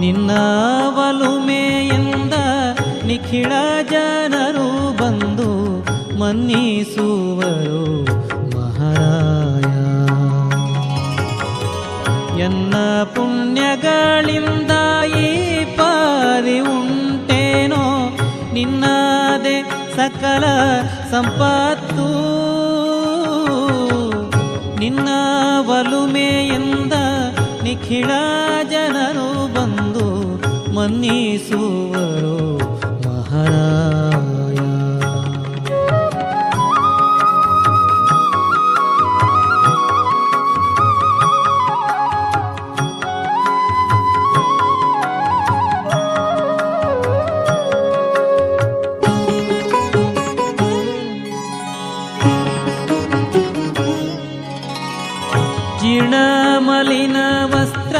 ನಿನ್ನ ವಲುಮೆಯಿಂದ ನಿಖಿಳ ಜನರು ಬಂದು ಮನ್ನಿಸುವರು ಮಹಾರಾಯ. ಎನ್ನ ಪುಣ್ಯಗಳಿಂದ ಈ ಪಾರಿ ಉಂಟೇನೋ ನಿನ್ನದೆ ಸಕಲ ಸಂಪತ್ತು. ನಿನ್ನ ವಲುಮೆಯಿಂದ ನಿಖಿಳ ಜನ ಮನ್ನಿಸುವರು ಮಹಾರಾಯ ಜಿಣಮಲಿನ ವಸ್ತ್ರ